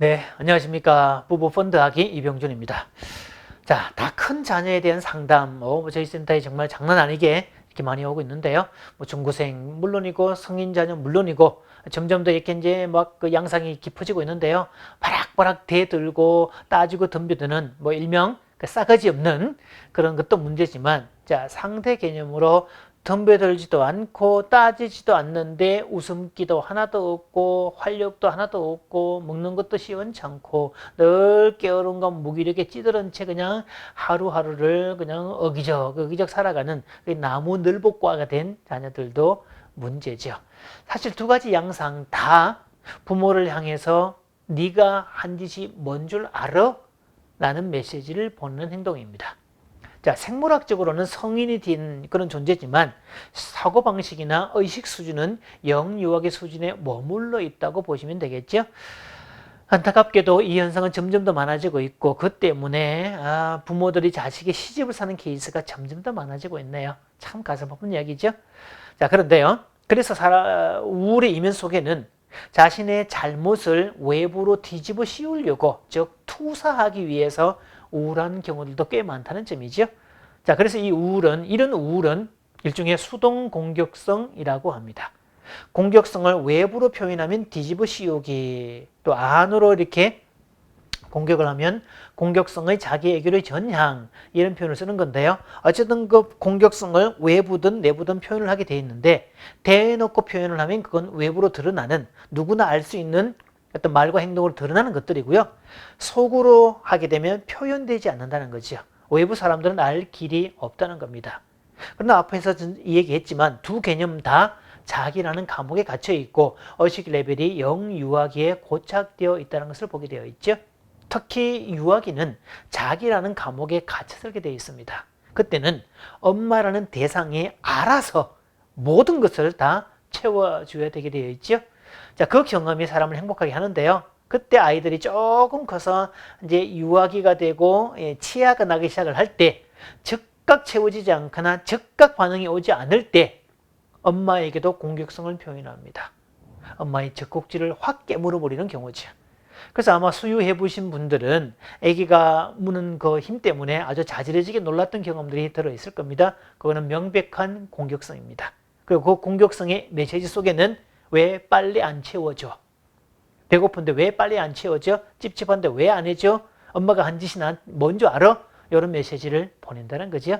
네, 안녕하십니까. 부부 펀드하기 이병준입니다. 자, 다 큰 자녀에 대한 상담, 어, 뭐 저희 센터에 정말 장난 아니게 이렇게 많이 오고 있는데요. 뭐 중고생 물론이고 성인 자녀 물론이고 점점 더 이렇게 이제 막 그 양상이 깊어지고 있는데요. 바락바락 대들고 따지고 덤벼드는 뭐 일명 그 싸가지 없는 그런 것도 문제지만 자, 상대 개념으로 덤벼들지도 않고 따지지도 않는데 웃음기도 하나도 없고 활력도 하나도 없고 먹는 것도 시원찮고 늘 게으름과 무기력에 찌들은 채 그냥 하루하루를 그냥 어기적 어기적 살아가는 그 나무 늘복과가 된 자녀들도 문제죠. 사실 두 가지 양상 다 부모를 향해서 네가 한 짓이 뭔 줄 알아? 라는 메시지를 보내는 행동입니다. 자, 생물학적으로는 성인이 된 그런 존재지만 사고방식이나 의식 수준은 영유아의 수준에 머물러 있다고 보시면 되겠죠. 안타깝게도 이 현상은 점점 더 많아지고 있고 그 때문에 아, 부모들이 자식의 시집을 사는 케이스가 점점 더 많아지고 있네요. 참 가슴 아픈 이야기죠. 자, 그런데요. 그래서 우울의 이면 속에는 자신의 잘못을 외부로 뒤집어 씌우려고 즉 투사하기 위해서 우울한 경우들도 꽤 많다는 점이죠. 자, 그래서 이 우울은 이런 우울은 일종의 수동 공격성이라고 합니다. 공격성을 외부로 표현하면 뒤집어 씌우기, 또 안으로 이렇게 공격을 하면 공격성의 자기 애교의 전향 이런 표현을 쓰는 건데요. 어쨌든 그 공격성을 외부든 내부든 표현을 하게 돼 있는데 대놓고 표현을 하면 그건 외부로 드러나는 누구나 알 수 있는 어떤 말과 행동으로 드러나는 것들이고요. 속으로 하게 되면 표현되지 않는다는 거죠. 외부 사람들은 알 길이 없다는 겁니다. 그러나 앞에서 이 얘기했지만 두 개념 다 자기라는 감옥에 갇혀 있고 의식 레벨이 영유아기에 고착되어 있다는 것을 보게 되어 있죠. 특히 유아기는 자기라는 감옥에 갇혀 살게 되어 있습니다. 그때는 엄마라는 대상이 알아서 모든 것을 다 채워줘야 되게 되어 있죠. 자, 그 경험이 사람을 행복하게 하는데요. 그때 아이들이 조금 커서 이제 유아기가 되고 예, 치아가 나기 시작을 할 때 즉각 채워지지 않거나 즉각 반응이 오지 않을 때 엄마에게도 공격성을 표현합니다. 엄마의 젖꼭지를 확 깨물어 버리는 경우죠. 그래서 아마 수유해 보신 분들은 아기가 무는 그 힘 때문에 아주 자지러지게 놀랐던 경험들이 들어 있을 겁니다. 그거는 명백한 공격성입니다. 그리고 그 공격성의 메시지 속에는 왜 빨리 안 채워줘? 배고픈데 왜 빨리 안 채워져? 찝찝한데 왜 안 해줘? 엄마가 한 짓이 난 뭔지 알아? 이런 메시지를 보낸다는 거죠.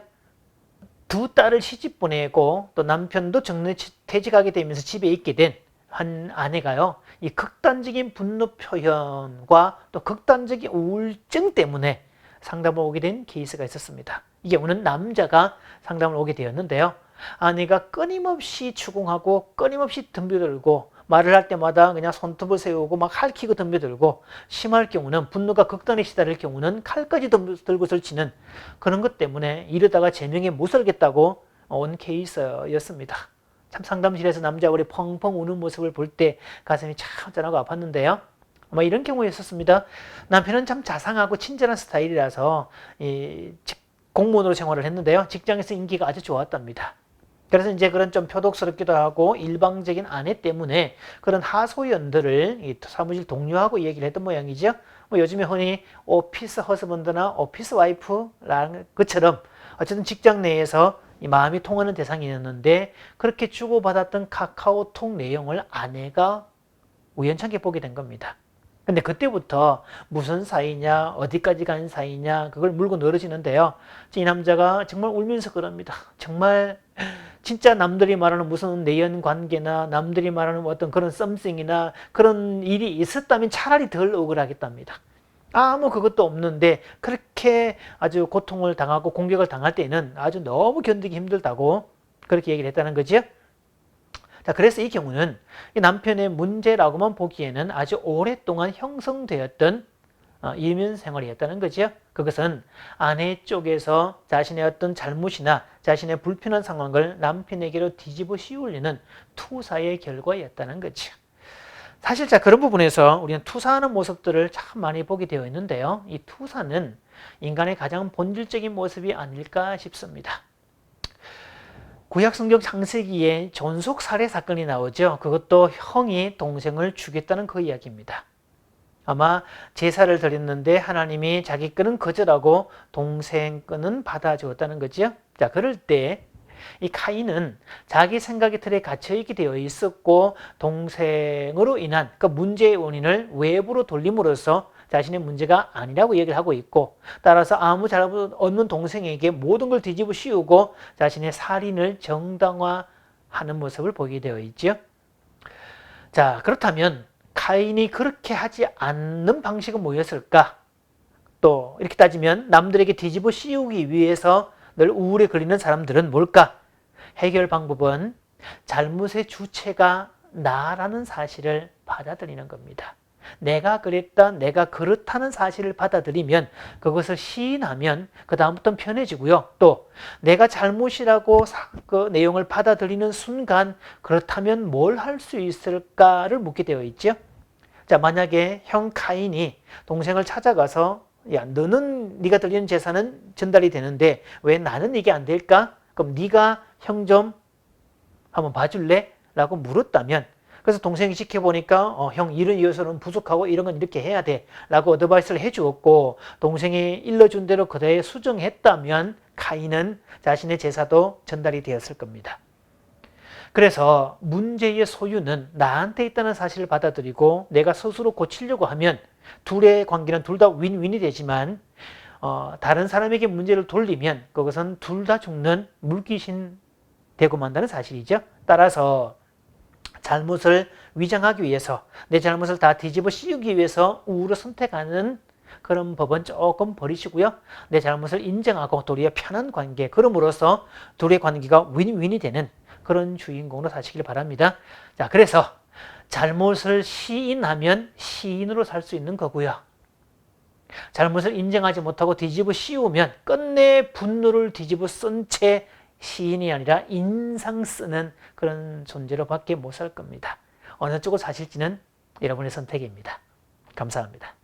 두 딸을 시집 보내고 또 남편도 정년 퇴직하게 되면서 집에 있게 된 한 아내가요. 이 극단적인 분노 표현과 또 극단적인 우울증 때문에 상담을 오게 된 케이스가 있었습니다. 이 경우는 남자가 상담을 오게 되었는데요. 아내가 끊임없이 추궁하고 끊임없이 덤벼들고 말을 할 때마다 그냥 손톱을 세우고 막 할퀴고 덤벼들고 심할 경우는 분노가 극단에 시달릴 경우는 칼까지 들고설 치는 그런 것 때문에 이러다가 제명에 못 살겠다고 온 케이스였습니다. 참 상담실에서 남자 우리 펑펑 우는 모습을 볼 때 가슴이 참 짠하고 아팠는데요. 아마 이런 경우였었습니다. 남편은 참 자상하고 친절한 스타일이라서 이 공무원으로 생활을 했는데요. 직장에서 인기가 아주 좋았답니다. 그래서 이제 그런 좀 표독스럽기도 하고 일방적인 아내 때문에 그런 하소연들을 사무실 동료하고 얘기를 했던 모양이죠. 뭐 요즘에 흔히 오피스 허스번드나 오피스 와이프라는 것처럼 어쨌든 직장 내에서 이 마음이 통하는 대상이었는데 그렇게 주고받았던 카카오톡 내용을 아내가 우연찮게 보게 된 겁니다. 근데 그때부터 무슨 사이냐, 어디까지 간 사이냐, 그걸 물고 늘어지는데요. 이 남자가 정말 울면서 그럽니다. 정말 진짜 남들이 말하는 무슨 내연 관계나 남들이 말하는 어떤 그런 썸씽이나 그런 일이 있었다면 차라리 덜 억울하겠답니다. 아무 그것도 없는데 그렇게 아주 고통을 당하고 공격을 당할 때는 아주 너무 견디기 힘들다고 그렇게 얘기를 했다는 거죠. 자, 그래서 이 경우는 이 남편의 문제라고만 보기에는 아주 오랫동안 형성되었던 어, 이민 생활이었다는 거죠. 그것은 아내 쪽에서 자신의 어떤 잘못이나 자신의 불편한 상황을 남편에게로 뒤집어 씌우려는 투사의 결과였다는 거죠. 사실 자 그런 부분에서 우리는 투사하는 모습들을 참 많이 보게 되어 있는데요. 이 투사는 인간의 가장 본질적인 모습이 아닐까 싶습니다. 구약 성경 창세기에 존속 살해 사건이 나오죠. 그것도 형이 동생을 죽였다는 그 이야기입니다. 아마 제사를 드렸는데 하나님이 자기 끈은 거절하고 동생 끈은 받아주었다는 거죠. 자, 그럴 때 이 카인은 자기 생각의 틀에 갇혀있게 되어 있었고 동생으로 인한 그 문제의 원인을 외부로 돌림으로써 자신의 문제가 아니라고 얘기를 하고 있고 따라서 아무 잘못 없는 동생에게 모든 걸 뒤집어 씌우고 자신의 살인을 정당화하는 모습을 보게 되어 있죠. 자 그렇다면 카인이 그렇게 하지 않는 방식은 뭐였을까? 또 이렇게 따지면 남들에게 뒤집어 씌우기 위해서 늘 우울에 걸리는 사람들은 뭘까? 해결 방법은 잘못의 주체가 나라는 사실을 받아들이는 겁니다. 내가 그랬다, 내가 그렇다는 사실을 받아들이면 그것을 시인하면 그 다음부터는 편해지고요. 또 내가 잘못이라고 사- 그 내용을 받아들이는 순간 그렇다면 뭘 할 수 있을까를 묻게 되어 있죠. 자 만약에 형 카인이 동생을 찾아가서 야 너는 네가 드리는 제사는 전달이 되는데 왜 나는 이게 안 될까? 그럼 네가 형 좀 한번 봐줄래? 라고 물었다면 그래서 동생이 지켜보니까 어, 형 이런 요소는 부족하고 이런 건 이렇게 해야 돼 라고 어드바이스를 해주었고 동생이 일러준 대로 그대에 수정했다면 카인은 자신의 제사도 전달이 되었을 겁니다. 그래서 문제의 소유는 나한테 있다는 사실을 받아들이고 내가 스스로 고치려고 하면 둘의 관계는 둘 다 윈윈이 되지만 어, 다른 사람에게 문제를 돌리면 그것은 둘 다 죽는 물귀신 되고 만다는 사실이죠. 따라서 잘못을 위장하기 위해서 내 잘못을 다 뒤집어 씌우기 위해서 우를 선택하는 그런 법은 조금 버리시고요. 내 잘못을 인정하고 도리어 편한 관계, 그럼으로써 둘의 관계가 윈윈이 되는 그런 주인공으로 사시길 바랍니다. 자, 그래서 잘못을 시인하면 시인으로 살 수 있는 거고요. 잘못을 인정하지 못하고 뒤집어 씌우면 끝내 분노를 뒤집어 쓴 채 시인이 아니라 인상 쓰는 그런 존재로 밖에 못 살 겁니다. 어느 쪽을 사실지는 여러분의 선택입니다. 감사합니다.